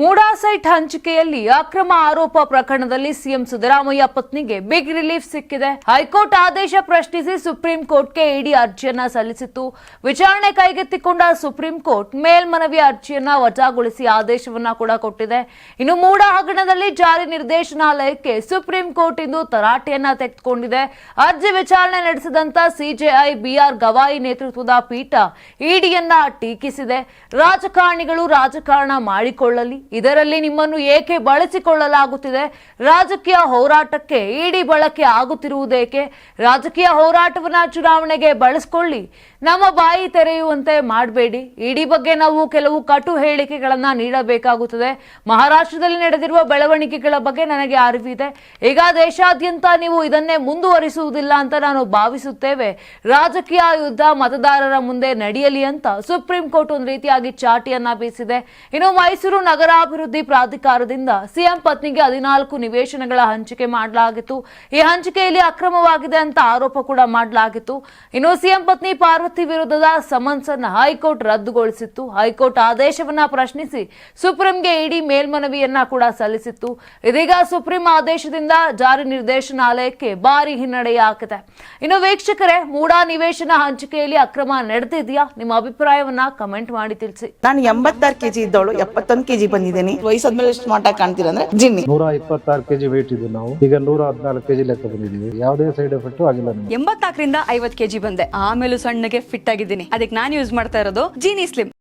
MUDA site ಹಂಚಿಕೆಯಲ್ಲಿ ಅಕ್ರಮ ಆರೋಪ ಪ್ರಕರಣದಲ್ಲಿ ಸಿಎಂ ಸಿದ್ದರಾಮಯ್ಯ ಪತ್ನಿಗೆ ಬಿಗ್ ರಿಲೀಫ್ ಸಿಕ್ಕಿದೆ. ಹೈಕೋರ್ಟ್ ಆದೇಶ ಪ್ರಶ್ನಿಸಿ ಸುಪ್ರೀಂ ಕೋರ್ಟ್ಗೆ ಇಡಿ ಅರ್ಜಿಯನ್ನ ಸಲ್ಲಿಸಿತ್ತು. ವಿಚಾರಣೆ ಕೈಗೆತ್ತಿಕೊಂಡ ಸುಪ್ರೀಂ ಕೋರ್ಟ್ ಮೇಲ್ಮನವಿ ಅರ್ಜಿಯನ್ನ ವಜಾಗೊಳಿಸಿ ಆದೇಶವನ್ನ ಕೂಡ ಕೊಟ್ಟಿದೆ. ಇನ್ನು ಮೂಡಾ ಹಗರಣದಲ್ಲಿ ಜಾರಿ ನಿರ್ದೇಶನಾಲಯಕ್ಕೆ ಸುಪ್ರೀಂ ಕೋರ್ಟ್ ಇಂದು ತರಾಟೆಯನ್ನ ತೆಗೆದುಕೊಂಡಿದೆ. ಅರ್ಜಿ ವಿಚಾರಣೆ ನಡೆಸಿದಂತ ಸಿಜೆಐ ಬಿಆರ್ ಗವಾಯಿ ನೇತೃತ್ವದ ಪೀಠ ಇಡಿಯನ್ನ ಟೀಕಿಸಿದೆ. ರಾಜಕಾರಣಿಗಳು ರಾಜಕಾರಣ ಮಾಡಿಕೊಳ್ಳಲಿ. ಇದರಲ್ಲಿ ನಿಮ್ಮನ್ನು ಏಕೆ ಬಳಸಿಕೊಳ್ಳಲಾಗುತ್ತಿದೆ? ರಾಜಕೀಯ ಹೋರಾಟಕ್ಕೆ ಇಡಿ ಬಳಕೆ ಆಗುತ್ತಿರುವುದೇಕೆ? ರಾಜಕೀಯ ಹೋರಾಟವನ್ನ ಚುನಾವಣೆಗೆ ಬಳಸ್ಕೊಳ್ಳಿ. ನಮ್ಮ ಬಾಯಿ ತೆರೆಯುವಂತೆ ಮಾಡಬೇಡಿ. ಇಡಿ ಬಗ್ಗೆ ನಾವು ಕೆಲವು ಕಟು ಹೇಳಿಕೆಗಳನ್ನ ನೀಡಬೇಕಾಗುತ್ತದೆ. ಮಹಾರಾಷ್ಟ್ರದಲ್ಲಿ ನಡೆದಿರುವ ಬೆಳವಣಿಗೆಗಳ ಬಗ್ಗೆ ನನಗೆ ಅರಿವಿದೆ. ಈಗ ದೇಶಾದ್ಯಂತ ನೀವು ಇದನ್ನೇ ಮುಂದುವರಿಸುವುದಿಲ್ಲ ಅಂತ ನಾನು ಭಾವಿಸುತ್ತೇವೆ. ರಾಜಕೀಯ ಯುದ್ಧ ಮತದಾರರ ಮುಂದೆ ನಡೆಯಲಿ ಅಂತ ಸುಪ್ರೀಂ ಕೋರ್ಟ್ ಒಂದು ರೀತಿಯಾಗಿ ಚಾಟಿಯನ್ನ ಬೀಸಿದೆ. ಇನ್ನು ಮೈಸೂರು ನಗರಾಭಿವೃದ್ಧಿ ಪ್ರಾಧಿಕಾರದಿಂದ ಸಿಎಂ ಪತ್ನಿಗೆ ಹದಿನಾಲ್ಕು ನಿವೇಶನಗಳ ಹಂಚಿಕೆ ಮಾಡಲಾಗಿತ್ತು. ಈ ಹಂಚಿಕೆಯಲ್ಲಿ ಅಕ್ರಮವಾಗಿದೆ ಅಂತ ಆರೋಪ ಕೂಡ ಮಾಡಲಾಗಿತ್ತು. ಇನ್ನು ಸಿಎಂ ಪತ್ನಿ ಪಾರ್ವತಿ ವಿರುದ್ಧದ ಸಮನ್ಸ್ ಅನ್ನು ಹೈಕೋರ್ಟ್ ರದ್ದುಗೊಳಿಸಿತ್ತು. ಹೈಕೋರ್ಟ್ ಆದೇಶವನ್ನ ಪ್ರಶ್ನಿಸಿ ಸುಪ್ರೀಂಗೆ ಇಡಿ ಮೇಲ್ಮನವಿಯನ್ನ ಕೂಡ ಸಲ್ಲಿಸಿತ್ತು. ಇದೀಗ ಸುಪ್ರೀಂ ಆದೇಶದಿಂದ ಜಾರಿ ನಿರ್ದೇಶನಾಲಯಕ್ಕೆ ಭಾರಿ ಹಿನ್ನಡೆಯಾಗಿದೆ. ಇನ್ನು ವೀಕ್ಷಕರೇ, ಮೂಡಾ ನಿವೇಶನ ಹಂಚಿಕೆಯಲ್ಲಿ ಅಕ್ರಮ ನಡೆದಿದೆಯಾ? ನಿಮ್ಮ ಅಭಿಪ್ರಾಯವನ್ನ ಕಮೆಂಟ್ ಮಾಡಿ ತಿಳಿಸಿ. ನಾನು ಎಂಬತ್ತಾರು ಕೆಜಿ ಇದ್ದವಳು, ಎಪ್ಪತ್ತೊಂದು ಕೆಜಿ ಬಂದಿದ್ದೀನಿ ವಯಸ್ಸಾದ್ಮೇಲೆ ಸ್ಮಾರ್ಟ್ ಆಗಿ ಕಾಣ್ತೀರಾ ಅಂದ್ರೆ ಜಿನ್ನಿ. ನೂರ ಇಪ್ಪತ್ತಾರು ಕೆಜಿ ವೇಟ್ ಇದ್ದು ನಾವು. ಈಗ ನೂರ ಹದಿನಾಲ್ಕು ಕೆಜಿ ಲೆಕ್ಕ ಬಂದಿದ್ದೀವಿ. ಯಾವುದೇ ಸೈಡ್ ಎಫೆಕ್ಟ್ ಆಗಿಲ್ಲ ನಮಗೆ. ಎಂಬತ್ನಾಲ್ಕರಿಂದ ಐವತ್ ಕೆಜಿ ಬಂದೆ. ಆಮೇಲೆ ಸಣ್ಣಗೆ ಫಿಟ್ ಆಗಿದ್ದೀನಿ. ಅದಕ್ಕೆ ನಾನು ಯೂಸ್ ಮಾಡ್ತಾ ಇರೋದು ಜೀನಿ ಸ್ಲಿಮ್